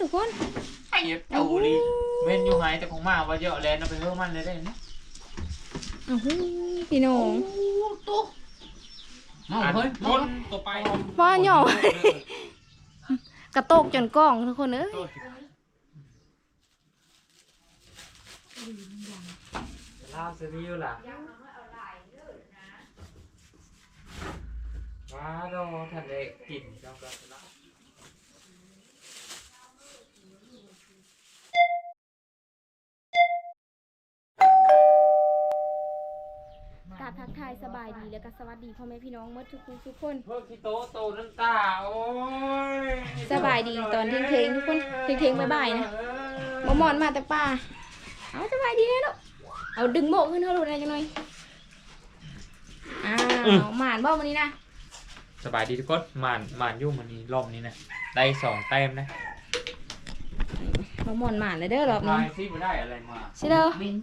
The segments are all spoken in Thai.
ทุกคนไอ้เหี้ยเจ้าดิเว้นอยู่ไหนแต่ของมาว่าเยอะแลนเอาไปเพิ่มมันเลยได้นะอ้าวหูพี่น้องตุ๊กน้องเฮ้ยต้นตัวไปว่าหย่อกระโตกจนกล้องทุกคนเอ้ยลาบซีรีส์ล่ะว้าดอทะเลกลิ่นจังกันละกร ทักทายสบายดีแล้วก็สวัสดีพ่อแม่พี่น้องเมื่อทุกคนทุกคนเพิ่งที่โตะโตน้ำตาโอ้ยสบายดีตอนเที่ยงๆทุกคนเที่ยงๆบ่ายๆนะมอมอนมาแต่ป่าเอาสบายดีนะลูกเอาดึงโบกขึ้นเท่าลูกได้จังหน่อยอ้าวหมานบ่วันนี้นะสบายดีทุกคนหมานหมานยุ่งมันนี้รอบนี้นะได้สองแต้มนะมอมอนหมานเลยเด้อรอบนี้ทายซิมาได้อะไรมาใช่เด้อมิน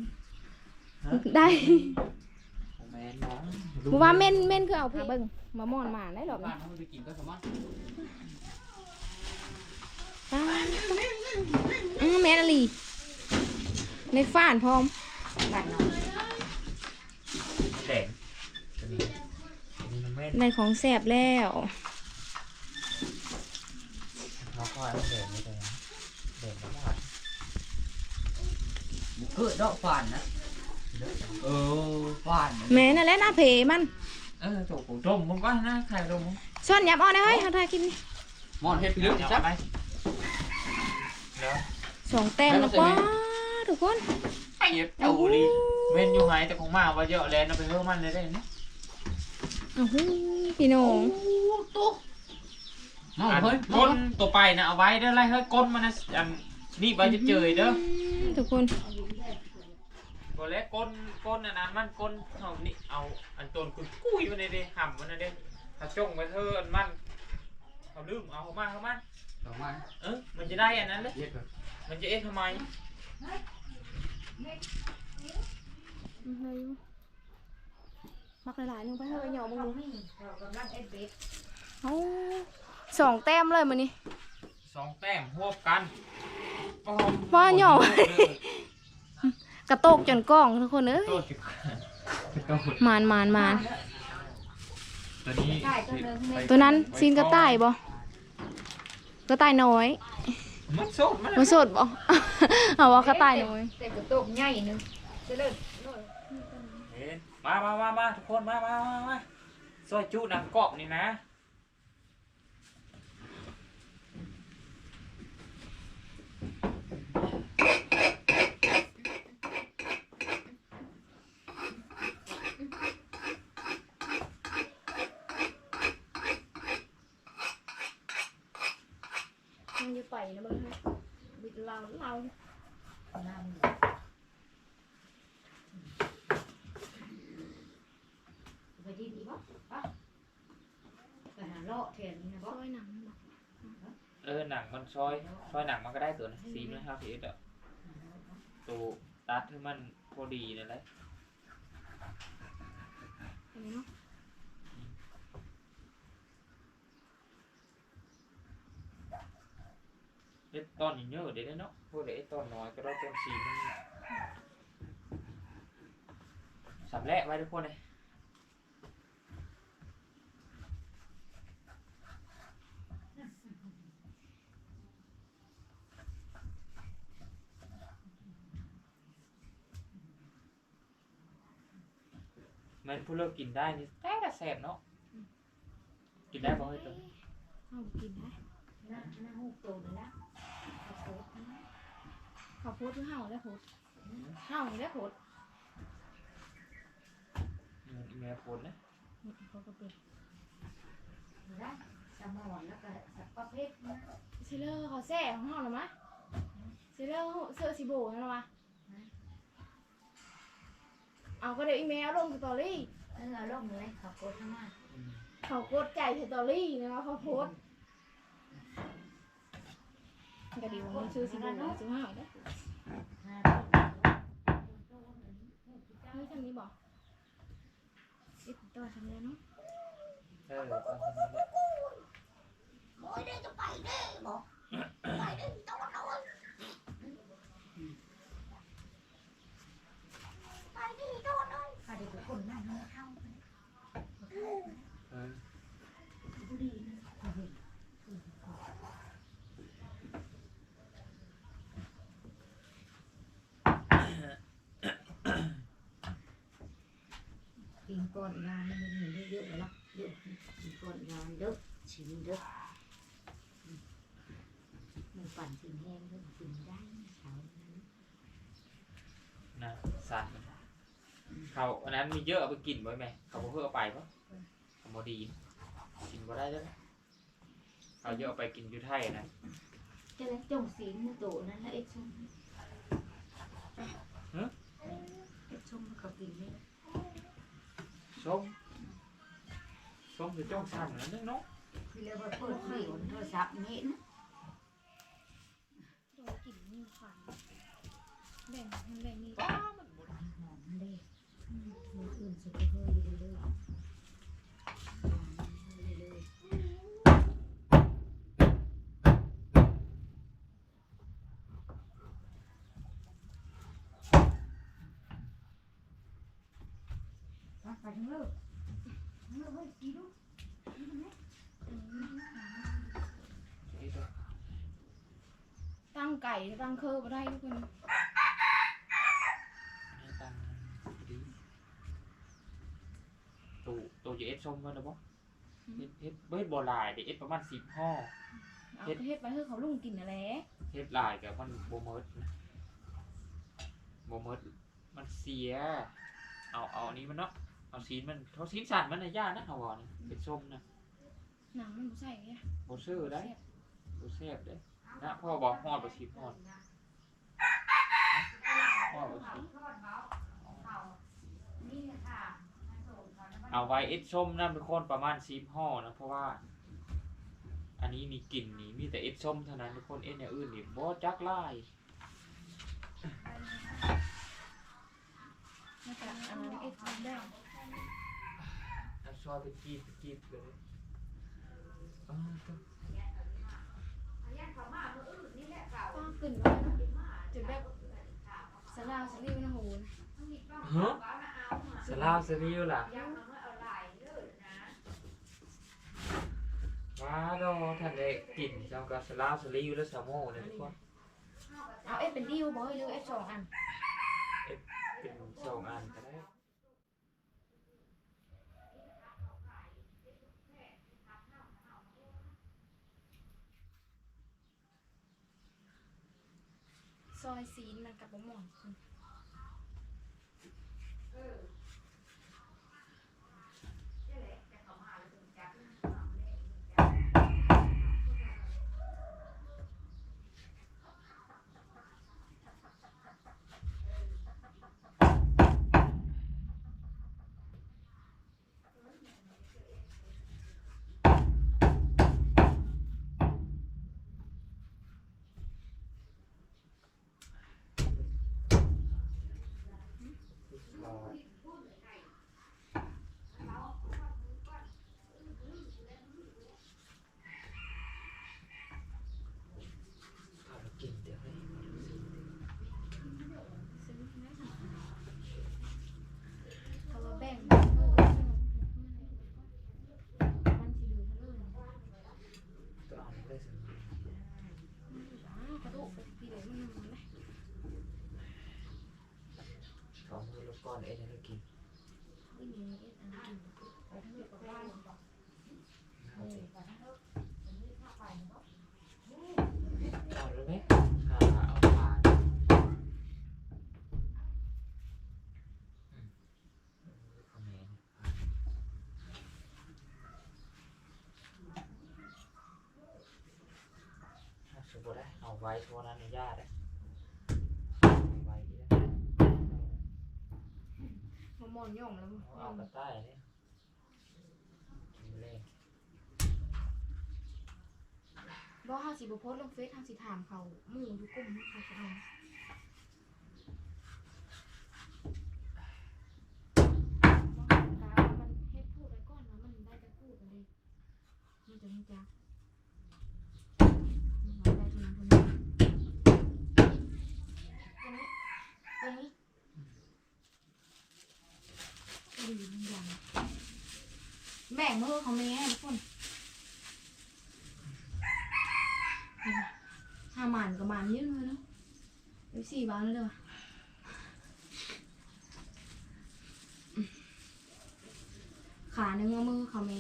ได้โอ้แม่น น้องบอกว่าเม่นเม่นคือเอาไปเบิ่งมามอนหมานได้รอบบ้านี้นเขาไปกินก็สมอนป้าอือแม่นอลีในฟ้านพร้อมบ้านน้องแดงตัวนี้ตัวนี้น้องแม่นในของแสบแล้วเขาก็ให้แดงไม่แดงแดงแล้วว่าเกิดดอกฟานนะ เออฟานแม่นั่นแหละหน้าเพมันเออถูกผมต้มผมก็นะใครต้มผมซ่อนยับเอาได้เฮ้ยเขาทายกินมอนเฮ็ดลึกเดี๋ยวจัเอาบไปเดี๋ยวสองแต้มแล้วกว่าทุกคนไอ้เหี้ยเจ้าดิเว้นอยู่ไหนแต่ของมาว่าเยอะแลนเอาไปเพิ่มมันเลยได้นะอ้าวหูพี่น้องตุ๊กน้องเฮ้ยก้นตัวไปนะเอาไว้เด้อไรเฮ้ยก้นมันนะอันนี่ไว้จะเจยเด้อทุกคน บ่แล้วก้นก้นอันนั้นมันก้นเอานี่เอาอันต้นคุณกุ้ยมันเลยดิห่ำมันเลยดิถ้าจงไว้เธออันมันเอาลืมเอาเข้ามาเข้ามาดอกไม้เออมันจะได้อันนั้นเลยเฮ็ดแบบมันจะเอ๊ะทำไมเฮ้ยมักหลายๆนึงไปเฮ้ยหยอมึงดูเอาสองแต้มเลยมันนี่สองแต้มพวบกันอ้อมว่าหย่อ กระโตกจนกล้องทุกคนเอ้ยโตจิกโตจิกมานมานมานตัวนี้ตัวนั้นซีนกระต่ายบ่กระต่ายน้อย มันโซดมันมันสดบ่เอาว่ากระต่ายน้อยแต่กระโตกใหญ่หนึงจะเลิศเห็นมามามามาทุกคนมามามามาซอยจุหนังกรอบนี่นะ มันจะไปนะมึงบิดเราเราไปดีดีบ่ปะไปหาเลาะแถวนี้นะซบ่อยหนังบ่เออหนังมันซอยซอยหนังมันก็ได้ตัวนะสี่มันห้าสิบเอ็ดอะตัวตัดให้มันพอดีนั่นแหละ เห็นไหมเนาะ เอ็ดตอนเยอะๆเดี๋ยวได้เนาะพวกเด็ก ตอนน้อยก็ได้ตอนสี่มันสำแรกไว้ทุกคนเลยมันผู้เลิกกินได้นี่แต่ละแสบเนาะกินได้บ่เฮ้ยตัวเอากินได้หน้ ข้าวโพดหรือเห่าแล้วโพดเห่าแล้วโพดอืมแม่ปวดนะเขาก็เป็นนะสมอนแล้วก็สับประเภทนะเซเลอร์เขาแซ่ของเห่าหรอมะเซเลอร์เสื้อสีโบนั่นหรอมะเอาก็เดี๋ยวอีเมลลงสตอรี่เออเอาลงเลยขับโคตรข้างหน้าอืมเขากดใจสตอรี่นะว่าเขาโพ สต์ก็ดีว่ามันชื่อสีโบชื่อเห่าเด้อห้าเฮ้ยทำนี้บอกติดต่อทำแล้วเนาะเออตอนนี้โอ้ยได้จะไปเด้อกไปเด้อต้องมา ก้อนงานมันเห็นได้เยอะแล้วเยอะมีก้อนงานเด้อชิมเด้อมันปั่นสิ่งแห้งเด้อสิ่งได้เช้านั้นนะสั่นเขาอันนั้นมีเยอะเอาไปกินไว้ไหมเขาบ่เพื่อเอาไปปะเขาบ่ดีกินบ่ได้แล้วนะเขาเยอะเอาไปกินอยู่ไทยนะจะแล้วจงสีมือโตนั้นแล้วเอ็ดชมเอ็ดชมเขากินไหม ส้มส้มจะจ้องสั่นแล้วนึกเนาะคือเรียกว่าเปิดเผยบนโทรศัพท์นี่นะโดนกลิ่นนี่ฝันแบ่งมันแบ่งนี่ป้ามันบ่หอมเลยมืออื่นสุดเฮ้ยเลยเลยเลย ตั้งไก่ตั้งเคอร์มาได้ทุกคนให้งดีตูตูจะเอ็ดส้มกันหรือเปล่เอ็ดเอ็ดเบิดบ่หลายเดี๋ยวเอ็ดประมาณสิบห่อเอาเฮ็ดไปเฮ้เขาลุงกินอะไรเฮ็ดหลายกับมันโบเมิร์ดนะบ่เมิร์ดมันเสีย เอาเอาอันนี้มันเนาะ เอาซีนมันเท่าซีนสั่นมันน่ะย่านะเอาก่อนเป็นส้มนะหนังมันบ่ใส่เนี่ยบ่ซื้อได้บ่แซ่บเด้นะพ่อบอกฮอดบ่สิฮอดฮอดบ่สินี่ค่ะเอาไว้เอ็ดส้มนั่นเป็นคนประมาณ10ห่อนะเพราะว่า อันนี้นี่กลิ่นนี่มีแต่เอ็ดส้มเท่านั้นทุกคนเอ็ดอย่างอื่นนี่บ่จักหลายมาจากอันนั้นเอ็ดทำได้ น้ำซอยเป็นกีบเป็นกีบเลยอ้าวเจ้าป้ากลิ่นว่าจุดแบบสลาวสลิวนะโหนฮะสลาวสลิวล่ะว้าดอท่านได้กลิ่นเจ้ากับสลาวสลิวและสามโมเนี่ยทุกคนเอาเอ็เป็นดิวบ่เฮ้ยหรือเอ็สองอัน เป็นสองอันก็ได้ ซอยซีนมันกับบ่หมอนคุณ เอาไปกินเดี๋ยวให้ ซื้อนะเขาว่าแบ่งเออเออมันสิเหลือเท่าเลย ก็เอาไปได้สิ อ้าวกระดูกพี่เดี๋ยวมันมันเลย ส อนเอ็นให้กินไม่มีเอ็ดอันนั้นกินเอาเลยไหมหาเอาผ่านอืมเอาแม่เนี่ยผ่านสมบูรณ์ได้เอาไว้โทรนันญาตเอา มามอนย่องแล้วเอาเอากระต่ายเนี่ยกินเลยบ่เฮาสิบ่โพสต์ลงเฟซเฮาสิถามเขาหมู่อยู่กลุ่มเขาจะเอาบ่เฮากามันเฮ็ดพูดไว้ก่อนว่ามันได้แต่พูดอันนี้มันจะรู้จักมันเอาได้เท่านั้นเท่านี้อันนี้อันนี้ดีมันยัง แบ่งมือของแม่ทุกคนห้าหมันกับหมันเยอะเลยเนาะเดี๋ยวสี่บาทเลยว่ะขาหนึ่งมือเขามี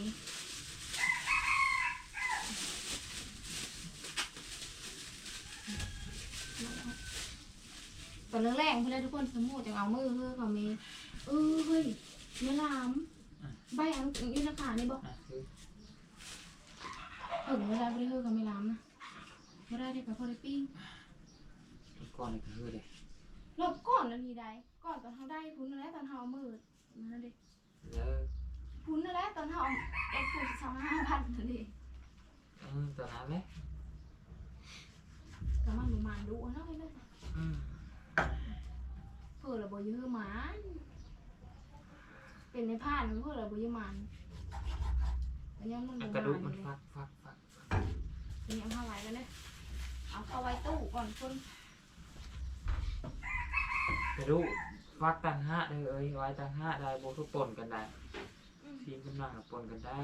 ตอนแรกๆเพื่อนทุกคนสมมติจะเอามือเพื่อเขามีเออเฮ้ยเนื้อลาม ใบอันยืนราคานี่บอกอะคือเออเวลาไปเฮือเขาไม่ลามนะเวลาที่กับพอได้ปิ้งอีกก้อนหนึงก็คือเด้รอบก่อนนาทีใดก่อนตอนเขาได้พุ้นนั่นแหละตอนเขาเอามือนั่นดิแล้วพุ้นนั่นแหละตอนเขาเอาไอ้พุ้นสองห้าพันนั่นดิอืมตัวนั้นไหมก็มันประมาณดูเนาะเลยอืมเพื่อเราบ่เยอะหมัน เป็นในผ่านเพื่อเราบ่เยมันอันยังมันกระดูกมันฟักฟักฟักอันยังเท่าไหร่กันเนี่ยเอาเข้าไว้ตู้ก่อนคนกระดูกฟักตังห้าเลยเอ้ยไว้ตังห้าได้โบทุกปนกันได้ทีมกำลังปนกันได้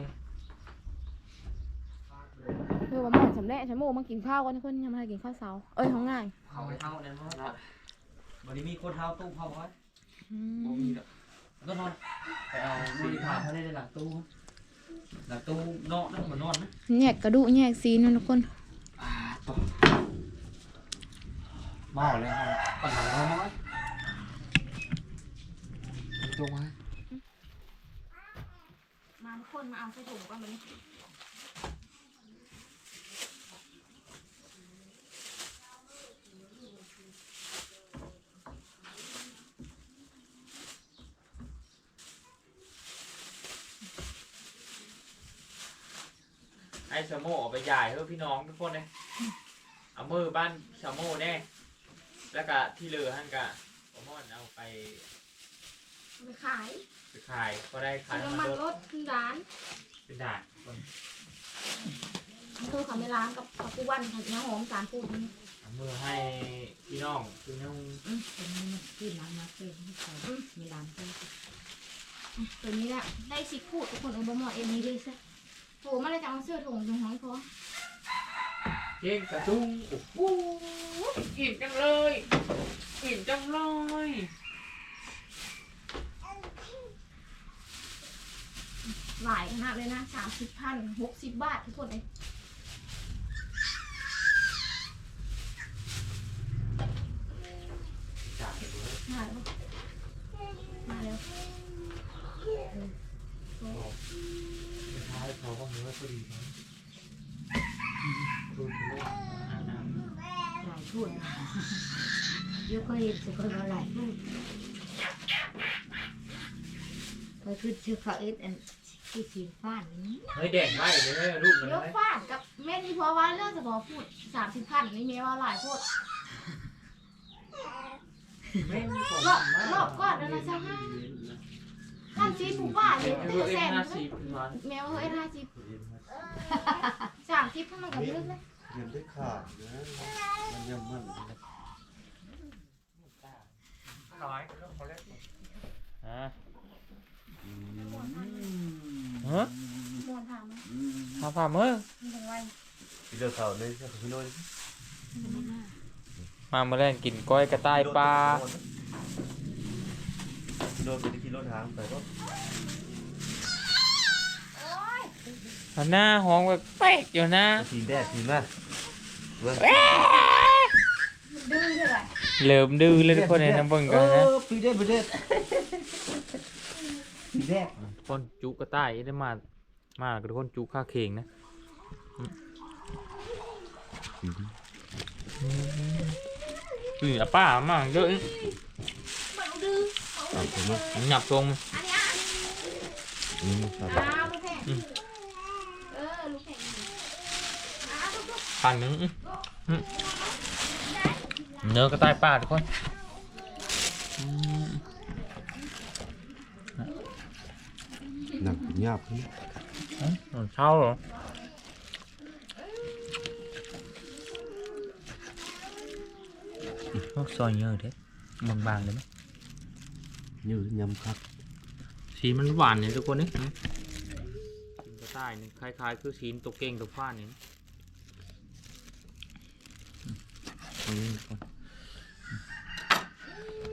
เพื่อว่าหมอสำเร็จฉันโมมากินข้าวกันทุกคนยังม่ได้กินข้าวเช้าเอ้ยท้องง่ายเอาไปเท่านั้นเพราะว่าวันนี้มีคนเท้าตู้เขาไว้บ่มีหลังตู้หลังตู้นอก นั่นเหมือนนอนนะแยกกระดูกแยกซีนนะทุกคนเมาเลยครับปัญหาเราน้อย จง ไว้มาทุกคนมาเอาใส่ถุงก่อนมาเลยไอ้ชาโมออกไปใหญ่เฮ้ยพี่น้องทุกคนเลยเอามือบ้านชาโมแน่แล้วก็ที่เหลือหั่นกะโอมอนเอาไปไปขายไปขายก็ได้ขายซื้อน้ำน้ำมัมันนรรถถขึ้นร้านเป็นด่านคนเธอเขาไม่ล้างกับกับกูวันค่ะน้าหอมสารพูดนี่เอามือให้พี่น้องพี่น้องเป็นมันกินน้ำมาเป็นให้เขามีร้านเพิ่มตัวนี้แหละได้สิพูดทุกคนเออบะหมอเอ็มนี้เลยซะ โถมาเลยจะเอาเสื้อถุงถุงหอยพอเก่งกระจุงโอ้โหอิ่มจังเลยอิ่มจังเลยหลายขนาดเลยนะสามสิบพันหกสิบบาททุกคนเลย จ่ายเลย มาแล้วมาแล้ว สุดท้ายเขาก็เนื้อพอดีนะดูทะลุอ่าน้ำ หลายทุน เยอะก็เห็นสุขภาพหลายทุนก็คือชื่อเขาเอ็ดอันที่สีฟ้านี้เฮ้ยแดงไหมเลยรูปมันเดี๋ยวไหมฟาดกับแม่นี่เพราะว่าเรื่องจะบอกพูดสามสิบพันนี่เมียว่าหลายพูดไม่มีของรอบรอบก่อนแล้วนะเจ้าห้าท่านซีผูกบ้านเลยเอแต่อเอ็แสนนห้าสิบพี่วันแมวเอ้ยห้าสิบสามสิบให้มันกับลึกเลยยังได้ขาดนะมันยังมัน น้อยเรื่องเขาเล็กอ่าฮะมวนถามมั้ยทำฝ่ามือมันเป็นไรพี่เลือกเขาเลยสักพี่น้อยมาเมื่อแรงกินก้อยกระต่ายปลาโดนไปที่รถทางไปก็หันหน้าห้องแบบเป๊กอยู่นะทีแดดทีมาเว้ยดื้อเลย เหลิมดื้อเลยทุกคนในน้ำเบิ่งกันนะพี่เด็ดพี่เด็ดพี่แดดคนจุกระต่ายได้มา มากับทุกคนจุข้าเข่งนะอืมอะป้ามากเยอะอีกมันดื้อหยับตรงอันนี้อันนี้อืมครับอ้าวลูกแข่งเออลูกแข่งอ้าวลูกพันหนึ่งอื้ออื้อ เนื้อกระต่ายป่าทุกคนหนักหยาบพี่อ๋อเช่าเหรอพวกซอยเยอะเด้บางๆเลยไหมยืดยำครับ สีมันหวานเนี่ยทุกคนนี่กินกระต่ายนี่คล้ายๆ คือสีตัวเก่งตัวฟ้านี่ตรงนี้ทุกคน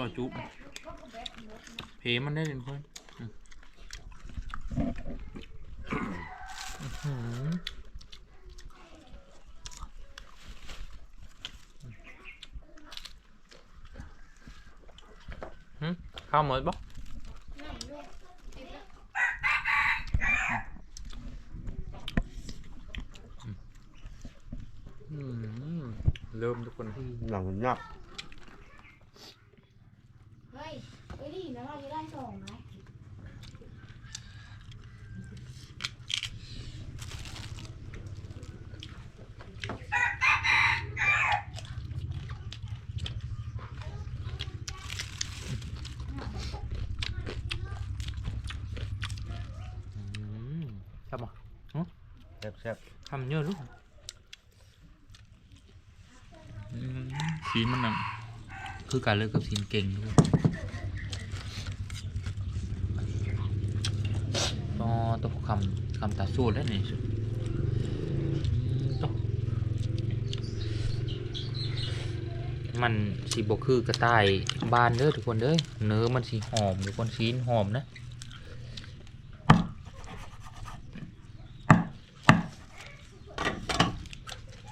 ช่วยจุ๊บเพมันได้เลยเพื่อนอืมอื้อหือหึข้าวหมดปะเริ่มทุกคนหนังยับฮ้ยเฮ้ยดีนะเราจะได้สองไหม อืมทำอะ แซ่บแซ่บ ทำเยอะลูกอืมสีมันน่ะคือการเลือกกับสีเก่งด้วยก็ต้องคำคำตาสู้แล้วนี่สุดอืมต้องมันสีบกคือกระต่ายบานเด้อทุกคนเด้อเนื้อมันสีหอมทุกคนชีนหอมนะ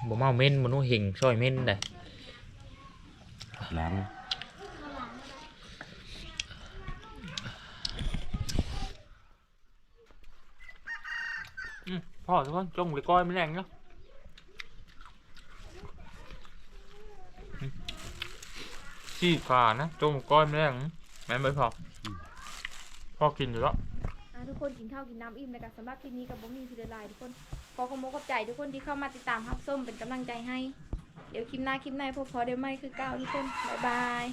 บ่เมาเม่นบ่นู้เห็งซอยเม่นได้ล้างอืมพ่อทุกคนจงไปก้อยไม่แรงเนาะอืมชี้ขานะจงก้อยไม่แรงแม่นไม่พออพ่อกินอยู่แล้วอะทุกคนกินข้าวกินน้ำอิ่มแล้วกันสำหรับคลิปนี้กับบ่มีพิเดลายทุกคน ขอขอบคุณขอบใจทุกคนที่เข้ามาติดตามฮับส้มเป็นกำลังใจให้ เดี๋ยวคลิปหน้าคลิปในพบพอเดี๋ยวไม่คือเก้าทุกคน บ๊ายบาย